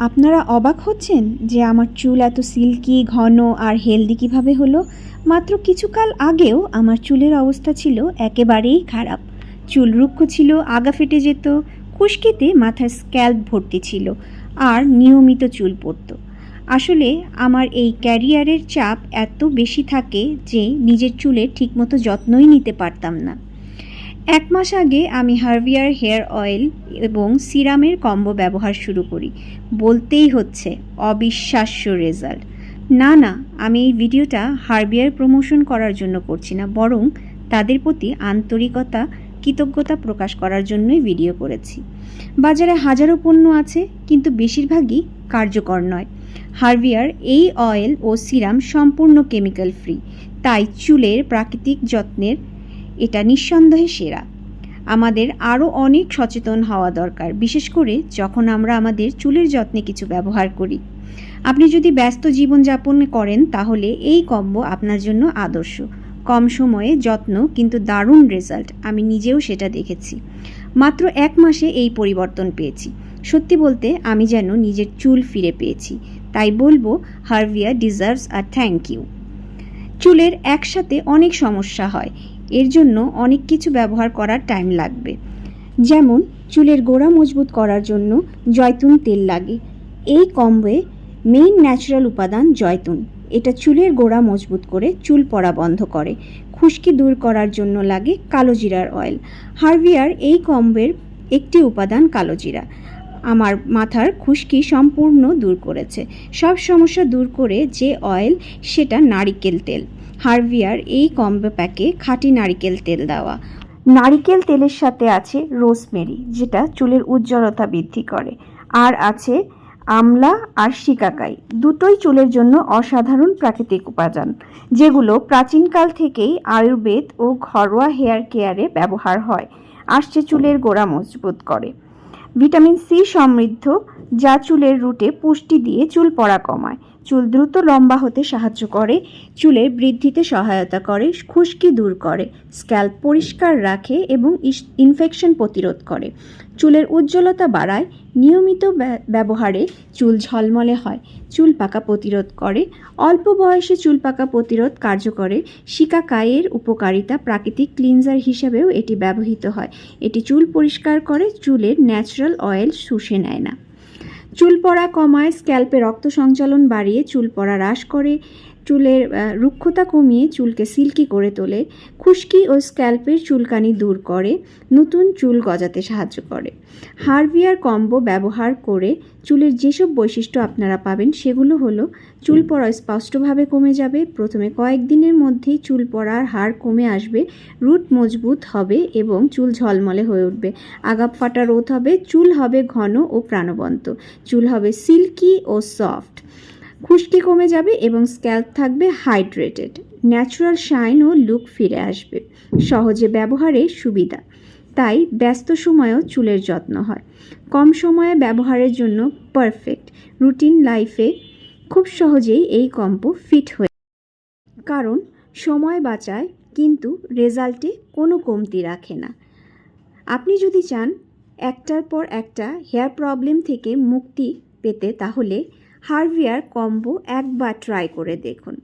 আপনারা অবাক হচ্ছেন যে আমার চুল এত সিল্কি, ঘন আর হেলদি কীভাবে হলো? মাত্র কিছুকাল আগেও আমার চুলের অবস্থা ছিল একেবারেই খারাপ। চুল রুক্ষ ছিল, আগা ফেটে যেত, খুশকিতে মাথার স্ক্যাল্প ভর্তি ছিল আর নিয়মিত চুল পড়তো। আসলে আমার এই ক্যারিয়ারের চাপ এত বেশি থাকে যে নিজের চুলের ঠিকমতো যত্নই নিতে পারতাম না। এক মাস আগে আমি হার্ভিয়ার হেয়ার অয়েল এবং সিরামের কম্বো ব্যবহার শুরু করি। বলতেই হচ্ছে, অবিশ্বাস্য রেজাল্ট। না না, আমি এই ভিডিওটা হার্বিয়ার প্রমোশন করার জন্য করছি না, বরং তাদের প্রতি আন্তরিকতা, কৃতজ্ঞতা প্রকাশ করার জন্যই ভিডিও করেছি। বাজারে হাজারো পণ্য আছে, কিন্তু বেশিরভাগই কার্যকর নয়। হার্ভিয়ার এই অয়েল ও সিরাম সম্পূর্ণ কেমিক্যাল ফ্রি, তাই চুলের প্রাকৃতিক যত্নের এটা নিঃসন্দেহে সেরা। আমাদের আরও অনেক সচেতন হওয়া দরকার, বিশেষ করে যখন আমরা আমাদের চুলের যত্নে কিছু ব্যবহার করি। আপনি যদি ব্যস্ত জীবনযাপন করেন, তাহলে এই কম্বো আপনার জন্য আদর্শ। কম সময়ে যত্ন, কিন্তু দারুণ রেজাল্ট, আমি নিজেও সেটা দেখেছি। মাত্র এক মাসে এই পরিবর্তন পেয়েছি। সত্যি বলতে, আমি যেন নিজের চুল ফিরে পেয়েছি। তাই বলব, হার্ভিয়া ডিজার্ভস আর থ্যাংক ইউ। চুলের একসাথে অনেক সমস্যা হয়। এর জন্য অনেক কিছু ব্যবহার করার টাইম লাগবে। যেমন, চুলের গোড়া মজবুত করার জন্য জয়তুন তেল লাগে। এই কম্বে মেইন ন্যাচারাল উপাদান জয়তুন। এটা চুলের গোড়া মজবুত করে চুল পড়া বন্ধ করে। খুশকি দূর করার জন্য লাগে কালো জিরার অয়েল হার্ভিয়ার এই কম্বের একটি উপাদান কালো জিরা। আমার মাথার খুশকি সম্পূর্ণ দূর করেছে। সব সমস্যা দূর করে যে অয়েল সেটা নারিকেল তেল। হার্ভিয়ার এই কম্বো প্যাকে খাঁটি নারিকেল তেল দেওয়া। নারিকেল তেলের সাথে আছে রোজমেরি, যেটা চুলের উজ্জ্বলতা বৃদ্ধি করে। আর আছে আমলা আর শিকাকাই, দুটোই চুলের জন্য অসাধারণ প্রাকৃতিক উপাদান, যেগুলো প্রাচীনকাল থেকেই আয়ুর্বেদ ও ঘরোয়া হেয়ার কেয়ারে ব্যবহার হয়, আসছে চুলের গোড়া মজবুত করে। ভিটামিন সি সমৃদ্ধ, যা চুলের রুটে পুষ্টি দিয়ে চুল পড়া কমায়। চুল দ্রুত লম্বা হতে সাহায্য করে, চুলের বৃদ্ধিতে সহায়তা করে, খুশকি দূর করে, স্ক্যাল্প পরিষ্কার রাখে এবং ইনফেকশন প্রতিরোধ করে। চুলের উজ্জ্বলতা বাড়ায়, নিয়মিত ব্য- ব্যবহারে চুল ঝলমলে হয়, চুল পাকা প্রতিরোধ করে, অল্প বয়সে চুল পাকা প্রতিরোধ কার্যকরে শিকাকায়ের উপকারিতা প্রাকৃতিক ক্লিনজার হিসেবেও এটি ব্যবহৃত হয়। এটি চুল পরিষ্কার করে, চুলের ন্যাচারাল অয়েল শুষে নেয় না। চুল পড়া কমায় স্ক্যাল্পে রক্ত সঞ্চালন বাড়িয়ে চুল পড়া হ্রাস করে চুলের রুক্ষতা কমিয়ে চুলকে সিল্কি করে তোলে, খুশকি ও স্ক্যাল্পের চুলকানি দূর করে, নতুন চুল গজাতে সাহায্য করে। হার্ভিয়ার কম্বো ব্যবহার করে চুলের যেসব বৈশিষ্ট্য আপনারা পাবেন সেগুলো হলো, চুল পড়া স্পষ্টভাবে কমে যাবে, প্রথমে কয়েকদিনের মধ্যেই চুল পড়ার হার কমে আসবে, রুট মজবুত হবে এবং চুল ঝলমলে হয়ে উঠবে। আগাপ ফাটা রোধ হবে, চুল হবে ঘন ও প্রাণবন্ত, চুল হবে সিল্কি ও সফট। খুশকি কমে যাবে এবং স্ক্যাল্প থাকবে হাইড্রেটেড। ন্যাচুরাল শাইন ও লুক ফিরে আসবে। সহজে ব্যবহারে সুবিধা। তাই ব্যস্ত সময়েও চুলের যত্ন হয়। কম সময়ে ব্যবহারের জন্য পারফেক্ট। রুটিন লাইফে খুব সহজেই এই কম্পো ফিট হয়ে কারণ সময় বাঁচায়, কিন্তু রেজাল্টে কোনো কমতি রাখে না। আপনি যদি চান একটার পর একটা হেয়ার প্রবলেম থেকে মুক্তি পেতে, তাহলে হার্ভিয়ার কম্বো একবার ট্রাই করে দেখুন।